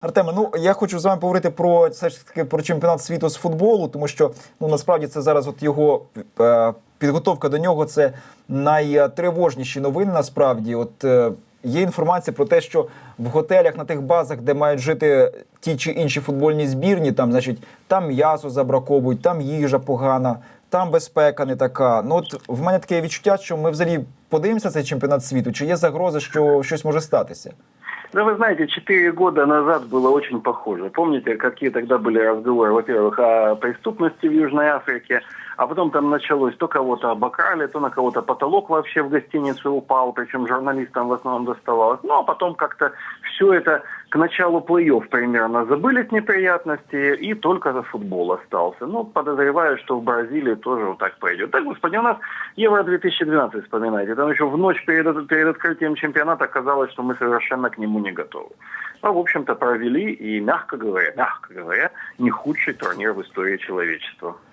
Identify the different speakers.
Speaker 1: Артеме, ну я хочу з вами поговорити про все ж таки про чемпіонат світу з футболу, тому що ну насправді це зараз от його е, підготовка до нього це найтривожніші новини. Насправді, от е, є інформація про те, що в готелях на тих базах, де мають жити ті чи інші футбольні збірні, там, значить, там м'ясо забраковують, там їжа погана, там безпека не така. Ну от в мене таке відчуття, що ми взагалі подивимося цей чемпіонат світу, чи є загроза, що щось може статися?
Speaker 2: Да вы знаете, четыре года назад было очень похоже. Помните, какие тогда были разговоры, во-первых, о преступности в Южной Африке, а потом там началось, то кого-то обокрали, то на кого-то потолок вообще в гостинице упал, причем журналистам в основном доставалось. Ну, а потом как-то все это к началу плей-офф примерно забылись неприятности, и только за футбол остался. Ну, подозреваю, что в Бразилии тоже вот так пойдет. Так, господи, у нас Евро-2012, вспоминайте. Там еще в ночь перед, перед открытием чемпионата оказалось, что мы совершенно к нему не готовы. А, в общем-то, провели и, мягко говоря, мягко говоря, не худший турнир в истории человечества.